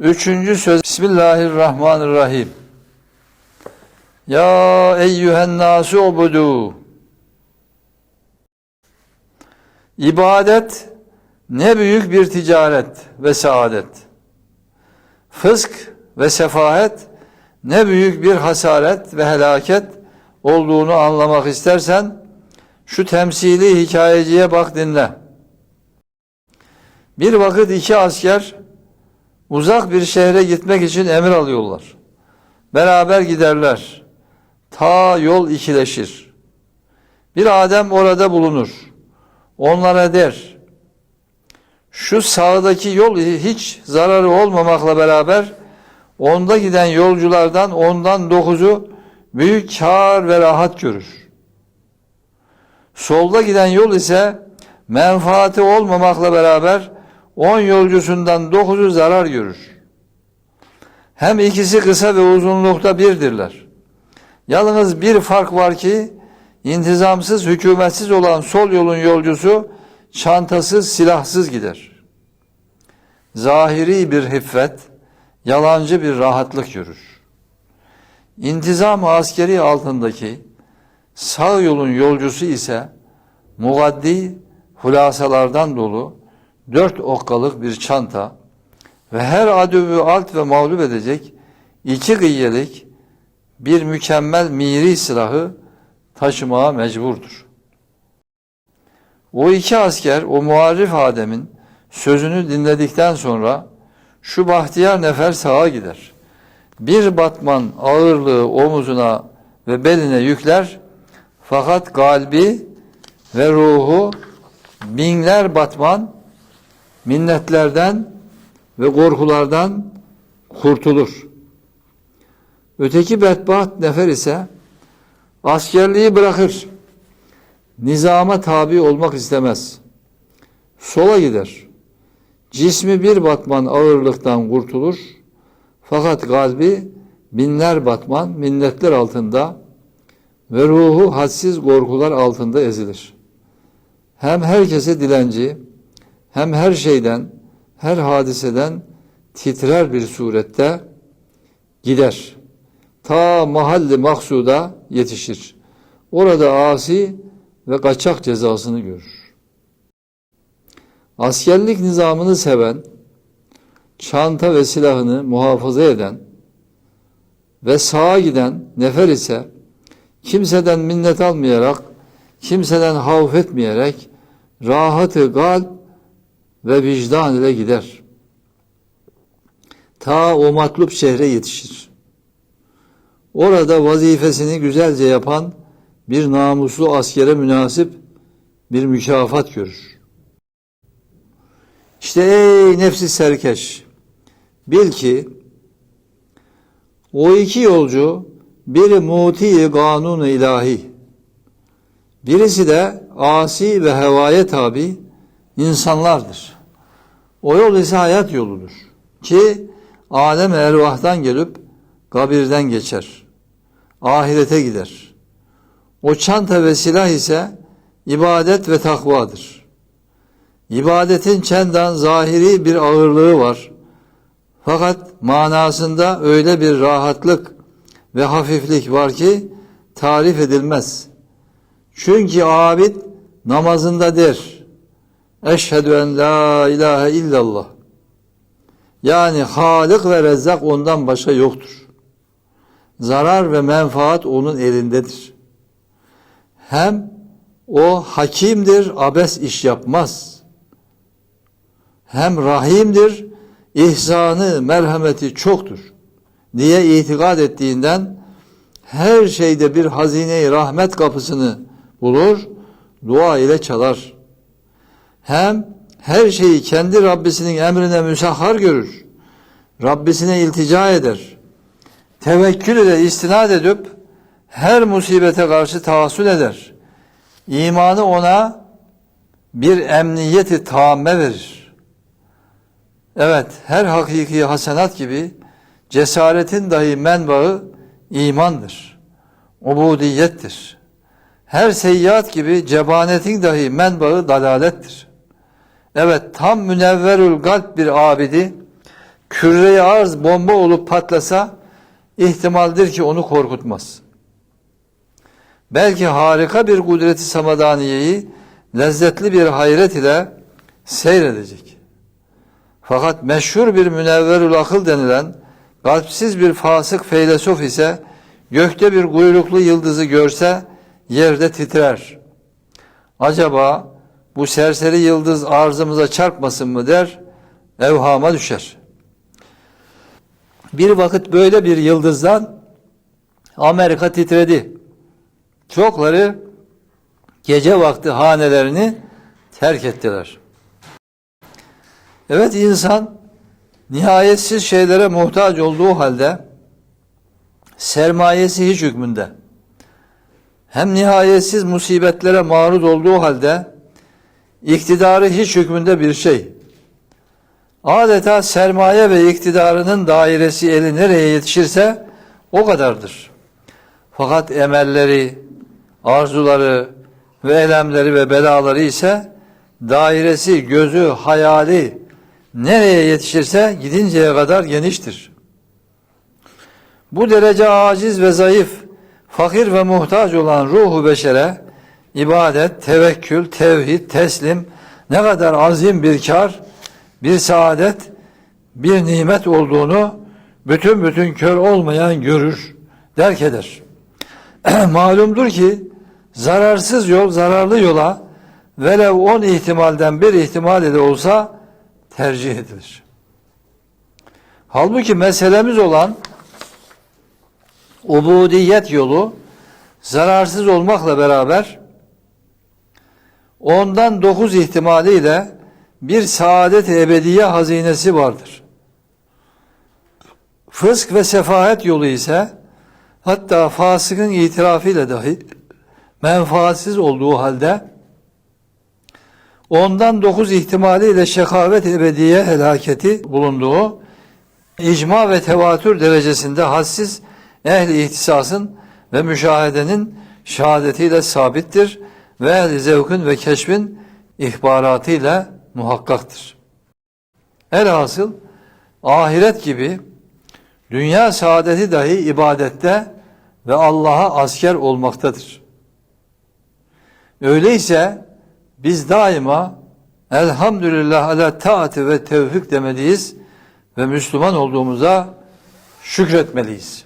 Üçüncü söz Bismillahirrahmanirrahim. Ya eyyühen nasu ubudu. İbadet ne büyük bir ticaret ve saadet. Fısk ve sefahet ne büyük bir hasaret ve helaket olduğunu anlamak istersen şu temsili hikayeciye bak dinle. Bir vakit iki asker uzak bir şehre gitmek için emir alıyorlar. Beraber giderler. Ta yol ikileşir. Bir Adem orada bulunur. Onlara der. Şu sağdaki yol hiç zararı olmamakla beraber onda giden yolculardan ondan dokuzu büyük kar ve rahat görür. Solda giden yol ise menfaati olmamakla beraber on yolcusundan dokuzu zarar görür. Hem ikisi kısa ve uzunlukta birdirler. Yalnız bir fark var ki intizamsız, hükümetsiz olan sol yolun yolcusu çantasız, silahsız gider. Zahiri bir hiffet, yalancı bir rahatlık görür. İntizam askeri altındaki sağ yolun yolcusu ise mugaddi hulasalardan dolu dört okkalık bir çanta ve her adövü alt ve mağlup edecek iki gıyyelik bir mükemmel miri silahı taşımaya mecburdur. O iki asker o muharif Adem'in sözünü dinledikten sonra şu bahtiyar nefer sağa gider. Bir batman ağırlığı omuzuna ve beline yükler fakat kalbi ve ruhu binler batman minnetlerden ve korkulardan kurtulur. Öteki bedbaht nefer ise askerliği bırakır. Nizama tabi olmak istemez. Sola gider. Cismi bir batman ağırlıktan kurtulur. Fakat kalbi binler batman minnetler altında ve ruhu hadsiz korkular altında ezilir. Hem herkese dilenci, hem her şeyden, her hadiseden titrer bir surette gider. Ta mahalli maksuda yetişir. Orada asi ve kaçak cezasını görür. Askerlik nizamını seven, çanta ve silahını muhafaza eden ve sağa giden nefer ise kimseden minnet almayarak, kimseden havf etmeyerek rahatı kalp ve vicdan ile gider. Ta o matlup şehre yetişir. Orada vazifesini güzelce yapan bir namuslu askere münasip bir mükafat görür. İşte ey nefsi serkeş, bil ki o iki yolcu biri muti kanunu ilahi, birisi de asi ve hevaya tabi insanlardır. O yol ise hayat yoludur ki alem ervahtan gelip kabirden geçer. Ahirete gider. O çanta ve silah ise ibadet ve takvadır. İbadetin çendan zahiri bir ağırlığı var. Fakat manasında öyle bir rahatlık ve hafiflik var ki tarif edilmez. Çünkü abid namazında der. Eşhedü en la ilahe illallah. Yani Halik ve Rezzak ondan başka yoktur. Zarar ve menfaat onun elindedir. Hem o hakimdir, abes iş yapmaz. Hem rahimdir, ihsanı, merhameti çoktur diye itikad ettiğinden her şeyde bir hazine rahmet kapısını bulur, dua ile çalar. Hem her şeyi kendi Rabbisinin emrine müsahhar görür. Rabbisine iltica eder. Tevekkül ile istinad edip her musibete karşı tahassül eder. İmanı ona bir emniyeti tamme verir. Evet, her hakiki hasenat gibi cesaretin dahi menbaı imandır. Ubudiyettir. Her seyyiat gibi cebanetin dahi menbaı dalalettir. Evet tam münevverül kalp bir abidi küreye arz bomba olup patlasa ihtimaldir ki onu korkutmaz. Belki harika bir kudreti samadaniyeyi lezzetli bir hayret ile seyredecek. Fakat meşhur bir münevverül akıl denilen kalpsiz bir fasık feylesof ise gökte bir kuyruklu yıldızı görse yerde titrer. Acaba bu serseri yıldız arzımıza çarpmasın mı der, evhama düşer. Bir vakit böyle bir yıldızdan Amerika titredi. Çokları gece vakti hanelerini terk ettiler. Evet insan nihayetsiz şeylere muhtaç olduğu halde sermayesi hiç hükmünde. Hem nihayetsiz musibetlere maruz olduğu halde iktidarı hiç hükmünde bir şey. Adeta sermaye ve iktidarının dairesi eli nereye yetişirse o kadardır. Fakat emelleri, arzuları ve elemleri ve belaları ise dairesi, gözü, hayali nereye yetişirse gidinceye kadar geniştir. Bu derece aciz ve zayıf, fakir ve muhtaç olan ruhu beşere ibadet, tevekkül, tevhid, teslim ne kadar azim bir kar, bir saadet, bir nimet olduğunu bütün bütün kör olmayan görür, derk eder. Malumdur ki zararsız yol zararlı yola velev on ihtimalden bir ihtimal ile olsa tercih edilir. Halbuki meselemiz olan ubudiyet yolu zararsız olmakla beraber ondan dokuz ihtimaliyle bir saadet ebediye hazinesi vardır. Fısk ve sefahet yolu ise hatta fasıkın itirafıyla dahi menfaatsiz olduğu halde ondan dokuz ihtimaliyle şekavet ebediye helaketi bulunduğu icma ve tevatür derecesinde hassiz ehli ihtisasın ve müşahedenin şehadetiyle sabittir ve ehli zevkün ve keşfin ihbaratıyla muhakkaktır. Elhasıl ahiret gibi dünya saadeti dahi ibadette ve Allah'a asker olmaktadır. Öyleyse biz daima elhamdülillah ala taati ve tevfik demeliyiz ve Müslüman olduğumuza şükretmeliyiz.